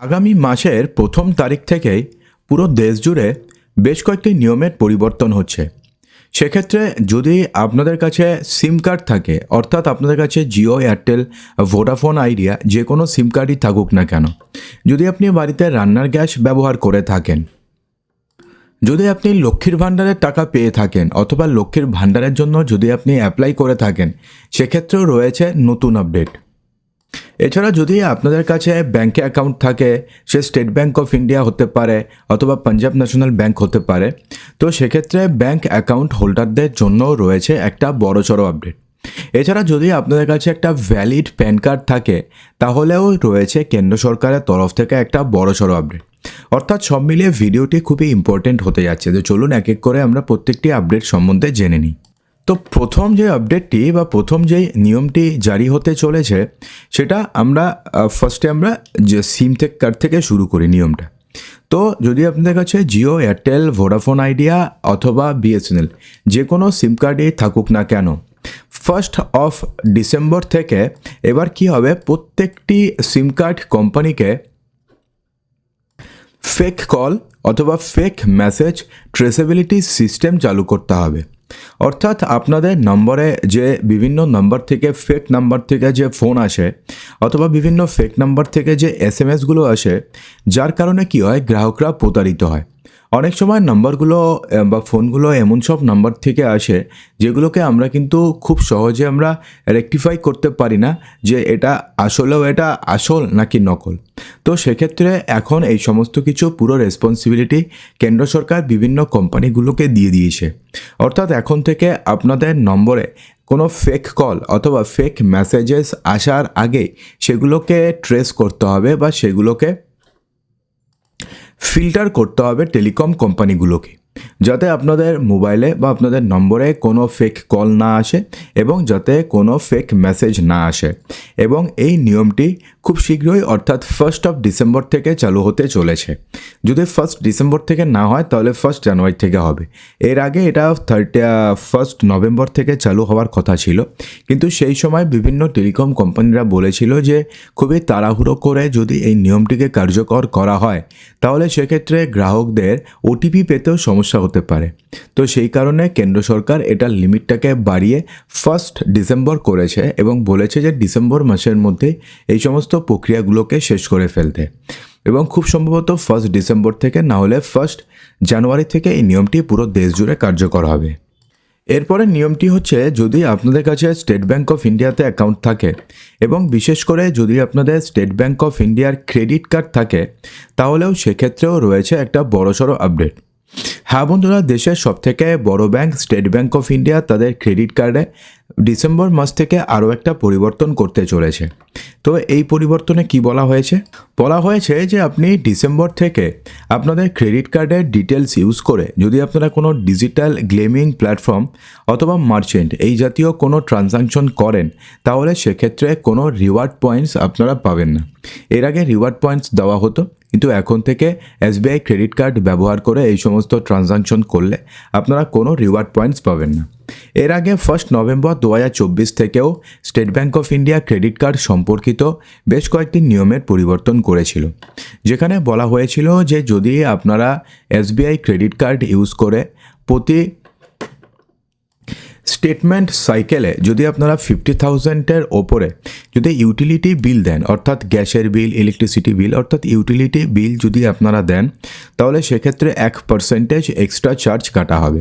আগামী মাসের প্রথম তারিখ থেকেই পুরো দেশ জুড়ে বেশ কয়েকটি নিয়মের পরিবর্তন হচ্ছে। সেক্ষেত্রে যদি আপনাদের কাছে সিম কার্ড থাকে, অর্থাৎ আপনাদের কাছে জিও, এয়ারটেল, ভোডাফোন, আইডিয়া যে কোনো সিম কার্ডই থাকুক না কেন, যদি আপনি বাড়িতে রান্নার গ্যাস ব্যবহার করে থাকেন, যদি আপনি লক্ষ্মীর ভাণ্ডারের টাকা পেয়ে থাকেন অথবা লক্ষ্মীর ভাণ্ডারের জন্য যদি আপনি অ্যাপ্লাই করে থাকেন, সেক্ষেত্রেও রয়েছে নতুন আপডেট এছাড়া যদি আপনাদের কাছে ব্যাংকে অ্যাকাউন্ট থাকে, সে স্টেট ব্যাংক অফ ইন্ডিয়া হতে পারে অথবা পাঞ্জাব ন্যাশনাল ব্যাংক হতে পারে, তো সেক্ষেত্রে ব্যাংক অ্যাকাউন্ট হোল্ডারদের জন্য রয়েছে একটা বড় বড়সড় আপডেট। এছাড়া যদি আপনাদের কাছে একটা ভ্যালিড প্যান কার্ড থাকে, তাহলেও রয়েছে কেন্দ্র সরকারের তরফ থেকে একটা বড়সড় আপডেট। অর্থাৎ সব মিলিয়ে ভিডিওটি খুবই ইম্পর্টেন্ট হতে যাচ্ছে। তো চলুন এক এক করে আমরা প্রত্যেকটি আপডেট সম্বন্ধে জেনে নিই। তো প্রথম যে আপডেটটি বা প্রথম যে নিয়মটি জারি হতে চলেছে, সেটা আমরা ফার্স্টে আমরা যে সিম থেকে কার্ড থেকে শুরু করি নিয়মটা। তো যদি আপনাদের কাছে জিও এয়ারটেল ভোডাফোন আইডিয়া অথবা বিএসএনএল যে কোনো সিম কার্ডই থাকুক না কেন ফার্স্ট অফ ডিসেম্বর থেকে এবার কি হবে? প্রত্যেকটি সিম কার্ড কোম্পানিকে ফেক কল অথবা ফেক মেসেজ ট্রেসেবিলিটি সিস্টেম চালু করতে হবে। অর্থাৎ আপনাদের নম্বরে যে বিভিন্ন নম্বর থেকে ফেক নাম্বার থেকে যে ফোন আসে, অথবা বিভিন্ন ফেক নাম্বার থেকে যে এস এম এসগুলো আসে, যার কারণে কি হয়? গ্রাহকরা প্রতারিত হয়। অনেক সময় নাম্বারগুলো বা ফোনগুলো এমন সব নাম্বার থেকে আসে যেগুলোকে আমরা কিন্তু খুব সহজে আমরা রেকটিফাই করতে পারি না যে এটা আসলেও এটা আসল নাকি নকল। তো সেক্ষেত্রে এখন এই সমস্ত কিছু পুরো রেসপন্সিবিলিটি কেন্দ্র সরকার বিভিন্ন কোম্পানিগুলোকে দিয়ে দিয়েছে। অর্থাৎ এখন থেকে আপনাদের নম্বরে কোনো ফেক কল অথবা ফেক মেসেজেস আসার আগে সেগুলোকে ট্রেস করতে হবে বা সেগুলোকে ফিল্টার করতে হবে টেলিকম কোম্পানিগুলোকে। যাতে আপনাদের মোবাইলে বা আপনাদের নম্বরে কোনো ফেক কল না আসে এবং যাতে কোনো ফেক মেসেজ না আসে। এবং এই নিয়মটি খুব শীঘ্রই অর্থাৎ ফার্স্ট অফ ডিসেম্বর থেকে চালু হতে চলেছে। যদি ফার্স্ট ডিসেম্বর থেকে না হয়, তাহলে ফার্স্ট জানুয়ারি থেকে হবে। এর আগে এটা থার্টি ফার্স্ট নভেম্বর থেকে চালু হওয়ার কথা ছিল। কিন্তু সেই সময় বিভিন্ন টেলিকম কোম্পানিরা বলেছিল যে, খুবই তাড়াহুড়ো করে যদি এই নিয়মটিকে কার্যকর করা হয়, তাহলে সেক্ষেত্রে গ্রাহকদের ওটিপি পেতেও সমস্যা হতে পারে। তো সেই কারণে কেন্দ্র সরকার এটার লিমিটটাকে বাড়িয়ে ফার্স্ট ডিসেম্বর করেছে এবং বলেছে যে ডিসেম্বর মাসের মধ্যে এই সমস্ত প্রক্রিয়াগুলোকে শেষ করে ফেলতে। এবং খুব সম্ভবত ফার্স্ট ডিসেম্বর থেকে না হলে ফার্স্ট জানুয়ারি থেকে এই নিয়মটি পুরো দেশ জুড়ে কার্যকর হবে। এরপরে নিয়মটি হচ্ছে যদি আপনাদের কাছে স্টেট ব্যাঙ্ক অফ ইন্ডিয়াতে অ্যাকাউন্ট থাকে এবং বিশেষ করে যদি আপনাদের স্টেট ব্যাঙ্ক অফ ইন্ডিয়ার ক্রেডিট কার্ড থাকে, তাহলেও সেক্ষেত্রেও রয়েছে একটা বড়সড় আপডেট হ্যাঁ বন্ধুরা, দেশের সবথেকে বড় bank State Bank of India তাদের ক্রেডিট কার্ডে ডিসেম্বর মাস থেকে আরও একটা পরিবর্তন করতে চলেছে। তো এই পরিবর্তনে কি বলা হয়েছে? বলা হয়েছে যে আপনি ডিসেম্বর থেকে আপনাদের ক্রেডিট কার্ডের ডিটেলস ইউজ করে যদি আপনারা কোনো ডিজিটাল গেমিং প্ল্যাটফর্ম অথবা মার্চেন্ট এই জাতীয় কোনো ট্রানজাকশন করেন, তাহলে সেক্ষেত্রে কোনো রিওয়ার্ড পয়েন্টস আপনারা পাবেন না। এর আগে রিওয়ার্ড পয়েন্টস দেওয়া হতো কিন্তু এখন থেকে এসবিআই ক্রেডিট কার্ড ব্যবহার করে এই সমস্ত ট্রানজাকশন করলে আপনারা কোনো রিওয়ার্ড পয়েন্টস পাবেন না। এর আগে ফার্স্ট নভেম্বর দু হাজার চব্বিশ থেকেও State Bank of India credit card সম্পর্কিত বেশ কয়েকটি নিয়মের পরিবর্তন করেছিল। যেখানে বলা হয়েছিল যে যদি আপনারা এসবিআই ক্রেডিট কার্ড ইউজ করে প্রতি স্টেটমেন্ট সাইকেলে যদি আপনারা ফিফটি থাউজেন্ডের ওপরে যদি ইউটিলিটি বিল দেন, অর্থাৎ গ্যাসের বিল ইলেকট্রিসিটি বিল অর্থাৎ ইউটিলিটি বিল যদি আপনারা দেন, তাহলে সেক্ষেত্রে এক পার্সেন্টেজ এক্সট্রা চার্জ কাটা হবে।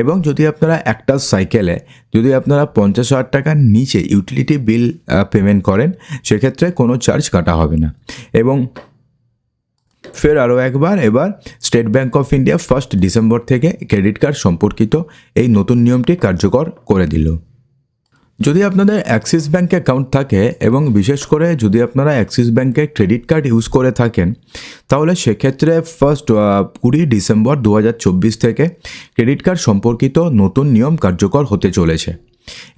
এবং যদি আপনারা একটা সাইকেলে যদি আপনারা পঞ্চাশ হাজার টাকার নিচে ইউটিলিটি বিল পেমেন্ট করেন, সেক্ষেত্রে কোনো চার্জ কাটা হবে না। এবং ফের আরও একবার, এবার State Bank of India first December থেকে ক্রেডিট কার্ড সম্পর্কিত এই নতুন নিয়মটি কার্যকর করে দিল। যদি আপনাদের অ্যাক্সিস ব্যাঙ্ক অ্যাকাউন্ট থাকে এবং বিশেষ করে যদি আপনারা অ্যাক্সিস ব্যাঙ্কে ক্রেডিট কার্ড ইউজ করে থাকেন, তাহলে সেক্ষেত্রে ফার্স্ট কুড়ি ডিসেম্বর দু হাজার চব্বিশ থেকে ক্রেডিট কার্ড সম্পর্কিত নতুন নিয়ম কার্যকর হতে চলেছে।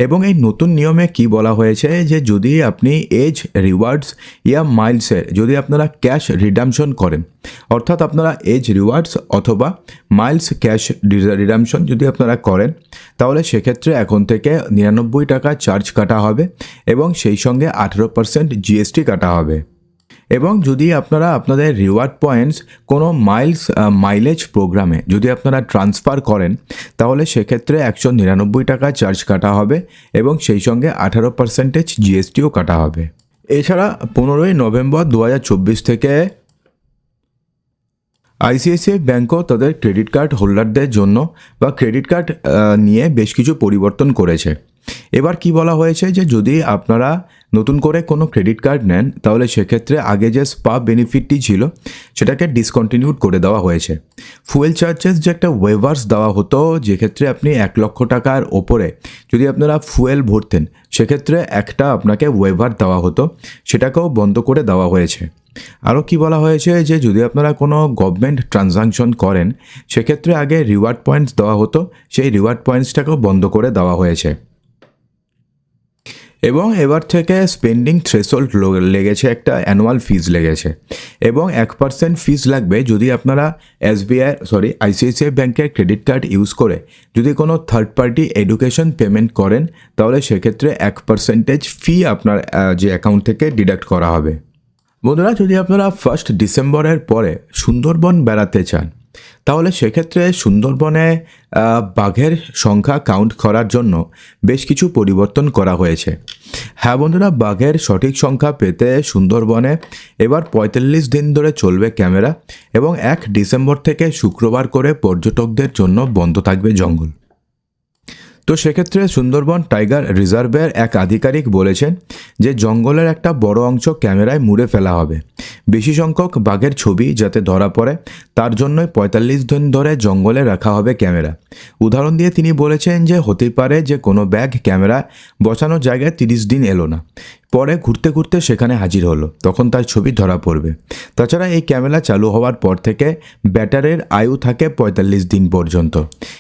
এবং এই নতুন নিয়মে কি বলা হয়েছে যে যদি আপনি এজ রিওয়ার্ডস ইয়া মাইলসের যদি আপনারা ক্যাশ রিডামশন করেন, অর্থাৎ আপনারা এজ রিওয়ার্ডস অথবা মাইলস ক্যাশ রিডামশন যদি আপনারা করেন, তাহলে সেক্ষেত্রে এখন থেকে নিরানব্বই টাকা চার্জ কাটা হবে এবং সেই সঙ্গে আঠেরো পার্সেন্ট জিএসটি কাটা হবে। এবং যদি আপনারা আপনাদের রিওয়ার্ড পয়েন্টস কোনো মাইলস মাইলেজ প্রোগ্রামে যদি আপনারা ট্রান্সফার করেন, তাহলে সেক্ষেত্রে একশো নিরানব্বই টাকা চার্জ কাটা হবে এবং সেই সঙ্গে আঠারো পার্সেন্টেজ জিএসটিও কাটা হবে। এছাড়া পনেরোই নভেম্বর দু হাজার চব্বিশ থেকে আইসিআইসিআই ব্যাঙ্কও তাদের ক্রেডিট কার্ড হোল্ডারদের জন্য বা ক্রেডিট কার্ড নিয়ে বেশ কিছু পরিবর্তন করেছে। এবার কি বলা হয়েছে যে যদি আপনারা নতুন করে কোনো ক্রেডিট কার্ড নেন, তাহলে সেক্ষেত্রে আগে যে স্পা বেনিফিটটি ছিল, সেটাকে ডিসকন্টিনিউড করে দেওয়া হয়েছে। ফুয়েল চার্জেস যে একটা ওয়েভার্স দেওয়া হতো যেক্ষেত্রে আপনি এক লক্ষ টাকার ওপরে যদি আপনারা ফুয়েল ভরতেন, সেক্ষেত্রে একটা আপনাকে ওয়েভার দেওয়া হতো, সেটাকেও বন্ধ করে দেওয়া হয়েছে। আরও কি বলা হয়েছে যে যদি আপনারা কোনো গভর্নমেন্ট ট্রানজাকশন করেন, সেক্ষেত্রে আগে রিওয়ার্ড পয়েন্টস দেওয়া হতো। সেই রিওয়ার্ড পয়েন্টসটাকেও বন্ধ করে দেওয়া হয়েছে। এবং এবার থেকে স্পেন্ডিং থ্রেশোল্ড লেগেছে, একটা অ্যানুয়াল ফিজ লেগেছে। এবং এক পার্সেন্ট ফিজ লাগবে যদি আপনারা এসবিআই সরি আইসিআইসিআই ব্যাংকের ক্রেডিট কার্ড ইউজ করে যদি কোনো থার্ড পার্টি এডুকেশন পেমেন্ট করেন, তাহলে সেক্ষেত্রে এক পার্সেন্টেজ ফি আপনার যে অ্যাকাউন্ট থেকে ডিডাক্ট করা হবে। বন্ধুরা, যদি আপনারা ফার্স্ট ডিসেম্বরের পরে সুন্দরবন বেড়াতে চান, তাহলে সেক্ষেত্রে সুন্দরবনে বাঘের সংখ্যা কাউন্ট করার জন্য বেশ কিছু পরিবর্তন করা হয়েছে। হ্যাঁ বন্ধুরা, বাঘের সঠিক সংখ্যা পেতে সুন্দরবনে এবার পঁয়তাল্লিশ দিন ধরে চলবে ক্যামেরা এবং এক ডিসেম্বর থেকে শুক্রবার করে পর্যটকদের জন্য বন্ধ থাকবে জঙ্গল। তো সেক্ষেত্রে সুন্দরবন টাইগার রিজার্ভের এক আধিকারিক বলেছেন যে জঙ্গলের একটা বড় অংশ ক্যামেরায় মুড়ে ফেলা হবে। বেশি সংখ্যক বাঘের ছবি যাতে ধরা পড়ে, তার জন্যই পঁয়তাল্লিশ দিন ধরে জঙ্গলে রাখা হবে ক্যামেরা। উদাহরণ দিয়ে তিনি বলেছেন যে হতে পারে যে কোনো ব্যাগ ক্যামেরা বসানোর জায়গায় তিরিশ দিন এলো না। পরে ঘুরতে ঘুরতে সেখানে হাজির হলো। তখন তার ছবি ধরা পড়বে। তাছাড়া এই ক্যামেরা চালু হওয়ার পর থেকে ব্যাটারের আয়ু থাকে পঁয়তাল্লিশ দিন পর্যন্ত।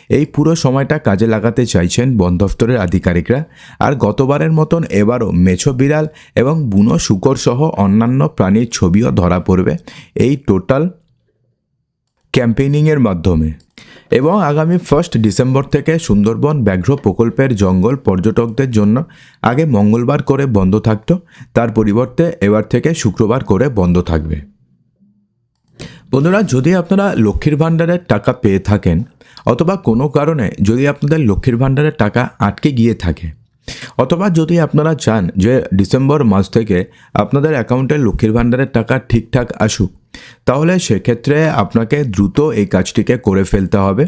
এই পুরো সময়টা কাজে লাগাতে চাইছেন বন দফতরের আধিকারিকরা। আর গতবারের মতন এবারও মেছো বিড়াল এবং বুনো শুকর সহ অন্যান্য প্রাণীর ছবিও ধরা পড়বে এই টোটাল ক্যাম্পেইনিংয়ের মাধ্যমে। এবং আগামী ফার্স্ট ডিসেম্বর থেকে সুন্দরবন ব্যাঘ্র প্রকল্পের জঙ্গল পর্যটকদের জন্য আগে মঙ্গলবার করে বন্ধ থাকত, তার পরিবর্তে এবার থেকে শুক্রবার করে বন্ধ থাকবে। বন্ধুরা, যদি আপনারা লক্ষ্মীর ভাণ্ডারের টাকা পেয়ে থাকেন, অথবা কোনো কারণে যদি আপনাদের লক্ষ্মীর ভাণ্ডারের টাকা আটকে গিয়ে থাকে, অথবা যদি আপনারা চান যে ডিসেম্বর মাস থেকে আপনাদের অ্যাকাউন্টে লক্ষ্মীর ভাণ্ডারের টাকা ঠিকঠাক আসুক তাহলে সেক্ষেত্রে আপনাকে দ্রুত এই কাজটিকে করে ফেলতে হবে।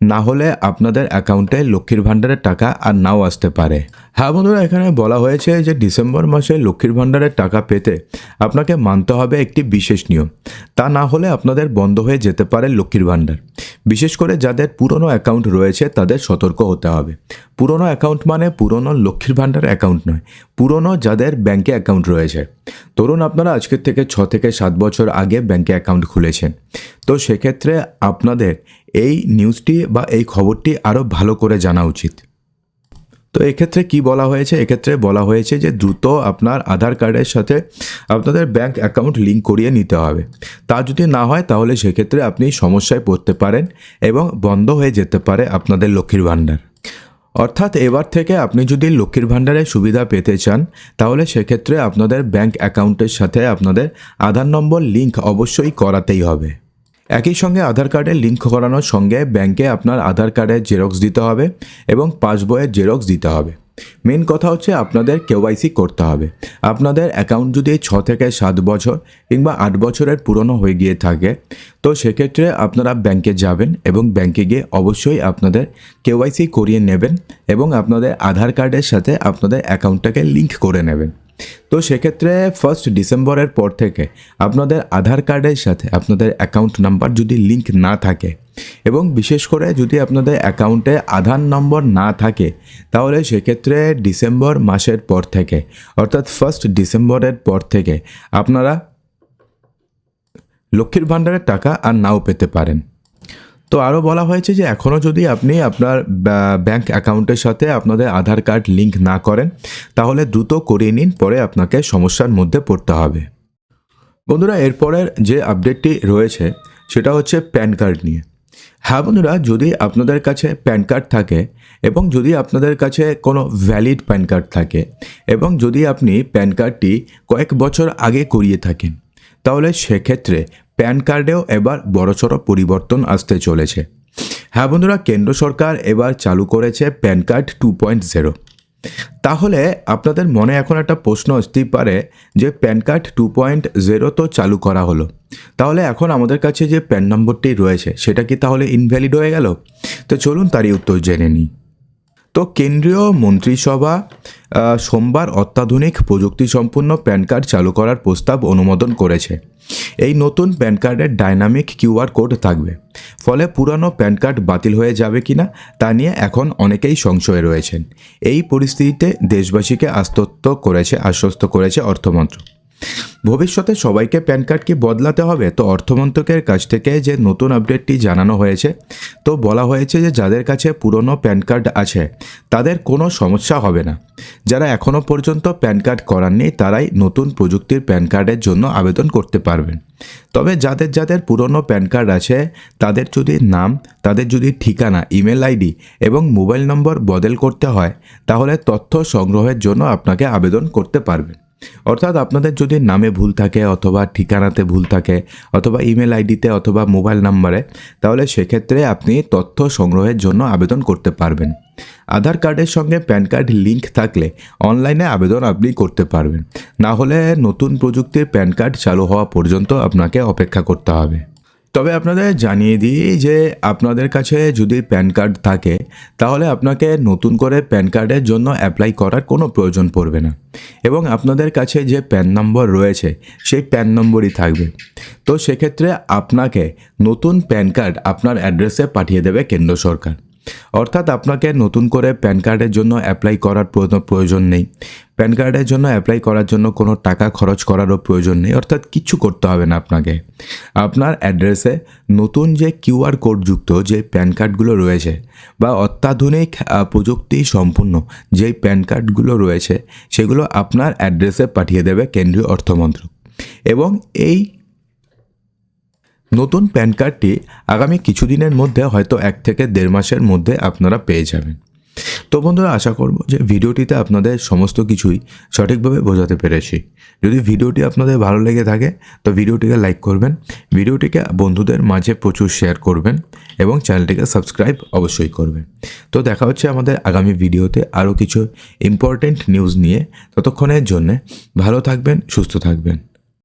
না হলে আপনাদের অ্যাকাউন্টে লক্ষ্মীর ভাণ্ডারের টাকা আর নাও আসতে পারে। হ্যাঁ বন্ধুরা, এখানে বলা হয়েছে যে ডিসেম্বর মাসে লক্ষ্মীর ভাণ্ডারের টাকা পেতে আপনাকে মানতে হবে একটি বিশেষ নিয়ম। তা না হলে আপনাদের বন্ধ হয়ে যেতে পারে লক্ষ্মীর ভাণ্ডার। বিশেষ করে যাদের পুরনো অ্যাকাউন্ট রয়েছে তাদের সতর্ক হতে হবে। পুরনো অ্যাকাউন্ট মানে পুরনো লক্ষ্মীর ভাণ্ডার অ্যাকাউন্ট নয়, পুরনো যাদের ব্যাংকে অ্যাকাউন্ট রয়েছে। ধরুন আপনারা আজকের থেকে ছ থেকে সাত বছর আগে ব্যাংকে অ্যাকাউন্ট খুলেছেন। তো সেক্ষেত্রে আপনাদের এই নিউজটি বা এই খবরটি আরও ভালো করে জানা উচিত। তো এক্ষেত্রে কি বলা হয়েছে? এক্ষেত্রে বলা হয়েছে যে দ্রুত আপনার আধার কার্ডের সাথে আপনাদের ব্যাংক অ্যাকাউন্ট লিঙ্ক করিয়ে নিতে হবে। তা যদি না হয়, তাহলে সেক্ষেত্রে আপনি সমস্যায় পড়তে পারেন এবং বন্ধ হয়ে যেতে পারে আপনাদের লক্ষ্মীর ভাণ্ডার। অর্থাৎ এবার থেকে আপনি যদি লক্ষ্মীর ভাণ্ডারের সুবিধা পেতে চান, তাহলে সেক্ষেত্রে আপনাদের ব্যাংক অ্যাকাউন্টের সাথে আপনাদের আধার নম্বর লিঙ্ক অবশ্যই করাতেই হবে। একই সঙ্গে আধার কার্ডের লিঙ্ক করানোর সঙ্গে ব্যাংকে আপনার আধার কার্ডের জেরক্স দিতে হবে এবং পাসবইয়ের জেরক্স দিতে হবে। মেন কথা হচ্ছে আপনাদের কেওয়াইসি করতে হবে। আপনাদের অ্যাকাউন্ট যদি ছ থেকে সাত বছর কিংবা আট বছরের পুরনো হয়ে গিয়ে থাকে, তো সেক্ষেত্রে আপনারা ব্যাংকে যাবেন এবং ব্যাংকে গিয়ে অবশ্যই আপনাদের কেওয়াইসি করিয়ে নেবেন এবং আপনাদের আধার কার্ডের সাথে আপনাদের অ্যাকাউন্টটাকে লিঙ্ক করে নেবেন। তো সেক্ষেত্রে ফার্স্ট ডিসেম্বরের পর থেকে আপনাদের আধার কার্ডের সাথে আপনাদের অ্যাকাউন্ট নাম্বার যদি লিঙ্ক না থাকে এবং বিশেষ করে যদি আপনাদের অ্যাকাউন্টে আধার নম্বর না থাকে, তাহলে সেক্ষেত্রে ডিসেম্বর মাসের পর থেকে, অর্থাৎ ফার্স্ট ডিসেম্বরের পর থেকে আপনারা লক্ষ্মীর ভাণ্ডারের টাকা আর নাও পেতে পারেন। তো আরও বলা হয়েছে যে এখনও যদি আপনি আপনার ব্যা- ব্যাংক অ্যাকাউন্টের সাথে আপনাদের আধার কার্ড লিঙ্ক না করেন, তাহলে দ্রুত করিয়ে নিন, পরে আপনাকে সমস্যার মধ্যে পড়তে হবে। বন্ধুরা, এরপরের যে আপডেটটি রয়েছে, সেটা হচ্ছে প্যান কার্ড নিয়ে। হ্যাঁ বন্ধুরা, যদি আপনাদের কাছে প্যান কার্ড থাকে এবং যদি আপনাদের কাছে কোনো ভ্যালিড প্যান কার্ড থাকে এবং যদি আপনি প্যান কার্ডটি কয়েক বছর আগে করিয়ে থাকেন, তাহলে সেক্ষেত্রে প্যান কার্ডেও এবার বড়সড় পরিবর্তন আসতে চলেছে। হ্যাঁ বন্ধুরা, কেন্দ্র সরকার এবার চালু করেছে PAN card two point zero. তাহলে আপনাদের মনে এখন একটা প্রশ্ন আসতেই পারে যে PAN card two point zero তো চালু করা হলো। তাহলে এখন আমাদের কাছে যে প্যান নম্বরটি রয়েছে, সেটা কি তাহলে ইনভ্যালিড হয়ে গেল? তো চলুন তারই উত্তর জেনে নিই। তো কেন্দ্রীয় মন্ত্রিসভা সোমবার অত্যাধুনিক প্রযুক্তি সম্পন্ন প্যান কার্ড চালু করার প্রস্তাব অনুমোদন করেছে। এই নতুন প্যান কার্ডের ডাইনামিক কিউআর কোড থাকবে। ফলে পুরানো প্যান কার্ড বাতিল হয়ে যাবে কিনা তা নিয়ে এখন অনেকেই সংশয়ে রয়েছেন। এই পরিস্থিতিতে দেশবাসীকে আশ্বস্ত করেছে আশ্বস্ত করেছে অর্থমন্ত্রক। ভবিষ্যতে সবাইকে প্যান কার্ড কি বদলাতে হবে? তো অর্থমন্ত্রকের কাছ থেকে যে নতুন আপডেটটি জানানো হয়েছে, তো বলা হয়েছে যে যাদের কাছে পুরনো প্যান কার্ড আছে, তাদের কোনো সমস্যা হবে না। যারা এখনও পর্যন্ত প্যান কার্ড করাননি, তারাই নতুন প্রযুক্তির প্যান কার্ডের জন্য আবেদন করতে পারবেন। তবে যাদের যাদের পুরনো প্যান কার্ড আছে, তাদের যদি নাম, তাদের যদি ঠিকানা, ইমেল আইডি এবং মোবাইল নম্বর বদল করতে হয়, তাহলে তথ্য সংগ্রহের জন্য আপনাকে আবেদন করতে পারবেন। অর্থাৎ আপনাদের যদি নামে ভুল থাকে অথবা ঠিকানাতে ভুল থাকে অথবা ইমেল আইডিতে অথবা মোবাইল নাম্বারে, তাহলে সেক্ষেত্রে আপনি তথ্য সংগ্রহের জন্য আবেদন করতে পারবেন। আধার কার্ডের সঙ্গে প্যান কার্ড লিঙ্ক থাকলে অনলাইনে আবেদন আপনি করতে পারবেন। না হলে নতুন প্রযুক্তির প্যান কার্ড চালু হওয়া পর্যন্ত আপনাকে অপেক্ষা করতে হবে। তবে আপনাদের জানিয়ে দিই যে আপনাদের কাছে যদি প্যান কার্ড থাকে, তাহলে আপনাকে নতুন করে প্যান কার্ডের জন্য অ্যাপ্লাই করার কোনো প্রয়োজন পড়বে না। এবং আপনাদের কাছে যে প্যান নম্বর রয়েছে, সেই প্যান নম্বরই থাকবে। তো সেক্ষেত্রে আপনাকে নতুন প্যান কার্ড আপনার অ্যাড্রেসে পাঠিয়ে দেবে কেন্দ্র সরকার। অর্থাৎ আপনাকে নতুন করে প্যান কার্ডের জন্য অ্যাপ্লাই করার প্রয়োজন নেই। প্যান কার্ডের জন্য অ্যাপ্লাই করার জন্য কোনো টাকা খরচ করারও প্রয়োজন নেই। অর্থাৎ কিচ্ছু করতে হবে না আপনাকে। আপনার অ্যাড্রেসে নতুন যে কিউআর কোডযুক্ত যে প্যান কার্ডগুলো রয়েছে বা অত্যাধুনিক প্রযুক্তি সম্পূর্ণ যেই প্যান কার্ডগুলো রয়েছে, সেগুলো আপনার অ্যাড্রেসে পাঠিয়ে দেবে কেন্দ্রীয় অর্থমন্ত্রক। এবং এই নতুন প্যান কার্ডটি আগামী কিছুদিনের মধ্যে, হয়তো এক থেকে দেড় মাসের মধ্যে আপনারা পেয়ে যাবেন। তো বন্ধুরা, আশা করব যে ভিডিওটিতে আপনাদের সমস্ত কিছুই সঠিকভাবে বোঝাতে পেরেছি। যদি ভিডিওটি আপনাদের ভালো লেগে থাকে, তো ভিডিওটিকে লাইক করবেন, ভিডিওটিকে বন্ধুদের মাঝে প্রচুর শেয়ার করবেন এবং চ্যানেলটিকে সাবস্ক্রাইব অবশ্যই করবেন। তো দেখা হচ্ছে আমাদের আগামী ভিডিওতে আরও কিছু ইম্পর্টেন্ট নিউজ নিয়ে। ততক্ষণের জন্যে ভালো থাকবেন, সুস্থ থাকবেন।